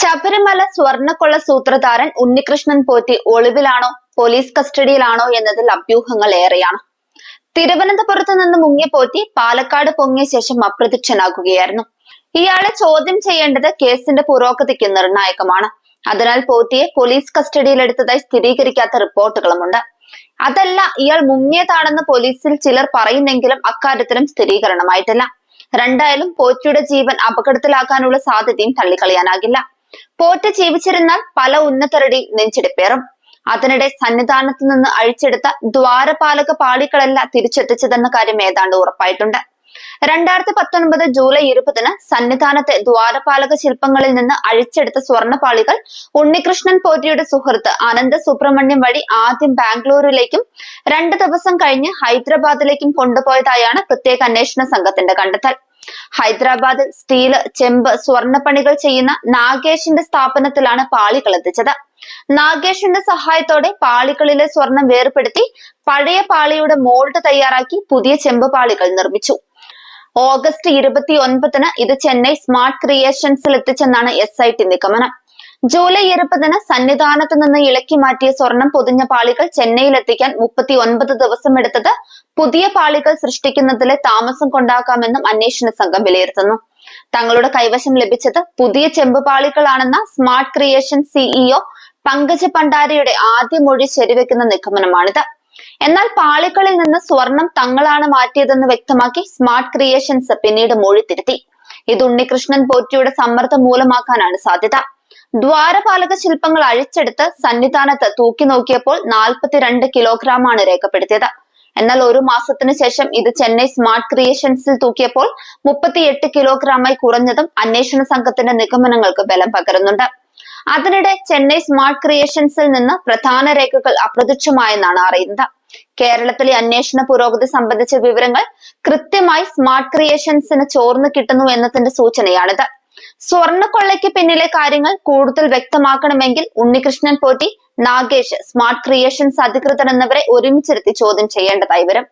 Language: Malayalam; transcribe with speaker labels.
Speaker 1: ശബരിമല സ്വർണക്കൊള്ള സൂത്രധാരൻ ഉണ്ണികൃഷ്ണൻ പോറ്റി ഒളിവിലാണോ? പോലീസ് കസ്റ്റഡിയിലാണോ? എന്നതിൽ അഭ്യൂഹങ്ങൾ ഏറെയാണ്. തിരുവനന്തപുരത്ത് നിന്ന് മുങ്ങിയ പോറ്റി പാലക്കാട് പൊങ്ങിയ ശേഷം അപ്രത്യക്ഷനാകുകയായിരുന്നു. ഇയാളെ ചോദ്യം ചെയ്യേണ്ടത് കേസിന്റെ പുരോഗതിക്ക് നിർണായകമാണ്. അതിനാൽ പോറ്റിയെ പോലീസ് കസ്റ്റഡിയിലെടുത്തതായി സ്ഥിരീകരിക്കാത്ത റിപ്പോർട്ടുകളുമുണ്ട്. അതല്ല ഇയാൾ മുങ്ങിയതാണെന്ന് പോലീസിൽ ചിലർ പറയുന്നെങ്കിലും അക്കാര്യത്തിലും സ്ഥിരീകരണമായിട്ടില്ല. രണ്ടായാലും പോറ്റിയുടെ ജീവൻ അപകടത്തിലാക്കാനുള്ള സാധ്യതയും തള്ളിക്കളയാനാകില്ല. പോറ്റ് ജീവിച്ചിരുന്നാൽ പല ഉന്നതരുടെയും നെഞ്ചിടിപ്പേറും. അതിനിടെ സന്നിധാനത്ത് നിന്ന് അഴിച്ചെടുത്ത ദ്വാരപാലക പാളികളല്ല തിരിച്ചെത്തിച്ചതെന്ന കാര്യം ഏതാണ്ട് ഉറപ്പായിട്ടുണ്ട്. രണ്ടായിരത്തി പത്തൊൻപത് ജൂലൈ ഇരുപതിന് സന്നിധാനത്തെ ദ്വാരപാലക ശില്പങ്ങളിൽ നിന്ന് അഴിച്ചെടുത്ത സ്വർണപാളികൾ ഉണ്ണികൃഷ്ണൻ പോറ്റിയുടെ സുഹൃത്ത് അനന്ത സുബ്രഹ്മണ്യം വഴി ആദ്യം ബാംഗ്ലൂരിലേക്കും രണ്ട് ദിവസം കഴിഞ്ഞ് ഹൈദരാബാദിലേക്കും കൊണ്ടുപോയതായാണ് പ്രത്യേക അന്വേഷണ സംഘത്തിന്റെ കണ്ടെത്തൽ. ഹൈദരാബാദിൽ സ്റ്റീൽ ചെമ്പ് സ്വർണപ്പണികൾ ചെയ്യുന്ന നാഗേഷിന്റെ സ്ഥാപനത്തിലാണ് പാളികൾ എത്തിച്ചത്. നാഗേഷിന്റെ സഹായത്തോടെ പാളികളിലെ സ്വർണം വേർപെടുത്തി പഴയ പാളിയുടെ മോൾഡ് തയ്യാറാക്കി പുതിയ ചെമ്പ് പാളികൾ നിർമ്മിച്ചു. ഓഗസ്റ്റ് ഇരുപത്തി ഒൻപതിന് ഇത് ചെന്നൈ സ്മാർട്ട് ക്രിയേഷൻസിൽ എത്തിച്ചെന്നാണ് എസ് ഐ ടി നിഗമനം. ജൂലൈ ഇരുപതിന് സന്നിധാനത്ത് നിന്ന് ഇളക്കി മാറ്റിയ സ്വർണം പൊതിഞ്ഞ പാളികൾ ചെന്നൈയിൽ എത്തിക്കാൻ മുപ്പത്തി ഒൻപത് ദിവസം എടുത്തത് പുതിയ പാളികൾ സൃഷ്ടിക്കുന്നതിലെ താമസം കൊണ്ടാക്കാമെന്നും അന്വേഷണ സംഘം വിലയിരുത്തുന്നു. തങ്ങളുടെ കൈവശം ലഭിച്ചത് പുതിയ ചെമ്പ് പാളികളാണെന്ന സ്മാർട്ട് ക്രിയേഷൻ സിഇഒ പങ്കജ പണ്ടാരിയുടെ ആദ്യ മൊഴി ശരിവെക്കുന്ന നിഗമനമാണിത്. എന്നാൽ പാളികളിൽ നിന്ന് സ്വർണം തങ്ങളാണ് മാറ്റിയതെന്ന് വ്യക്തമാക്കി സ്മാർട്ട് ക്രിയേഷൻസ് പിന്നീട് മൊഴി തിരുത്തി. ഇത് ഉണ്ണികൃഷ്ണൻ പോറ്റിയുടെ സമ്മർദ്ദം മൂലമാക്കാനാണ് സാധ്യത. ദ്വാരപാലക ശില്പങ്ങൾ അഴിച്ചെടുത്ത് സന്നിധാനത്ത് തൂക്കി നോക്കിയപ്പോൾ നാൽപ്പത്തിരണ്ട് കിലോഗ്രാമാണ് രേഖപ്പെടുത്തിയത്. എന്നാൽ ഒരു മാസത്തിനു ശേഷം ഇത് ചെന്നൈ സ്മാർട്ട് ക്രിയേഷൻസിൽ തൂക്കിയപ്പോൾ മുപ്പത്തിയെട്ട് കിലോഗ്രാമായി കുറഞ്ഞതും അന്വേഷണ സംഘത്തിന്റെ നിഗമനങ്ങൾക്ക് ബലം പകരുന്നുണ്ട്. അതിനിടെ ചെന്നൈ സ്മാർട്ട് ക്രിയേഷൻസിൽ നിന്ന് പ്രധാന രേഖകൾ അപ്രത്യക്ഷമായെന്നാണ് അറിയുന്നത്. കേരളത്തിലെ അന്വേഷണ പുരോഗതി സംബന്ധിച്ച വിവരങ്ങൾ കൃത്യമായി സ്മാർട്ട് ക്രിയേഷൻസിന് ചോർന്നു കിട്ടുന്നു എന്നതിന്റെ സൂചനയാണിത്. സ്വർണക്കൊള്ളയ്ക്ക് പിന്നിലെ കാര്യങ്ങൾ കൂടുതൽ വ്യക്തമാക്കണമെങ്കിൽ ഉണ്ണികൃഷ്ണൻ പോറ്റി നാഗേഷ് സ്മാർട്ട് ക്രിയേഷൻസ് അധികൃതർ എന്നിവരെ ഒരുമിച്ചിരുത്തി ചോദ്യം ചെയ്യേണ്ടതായി വരും.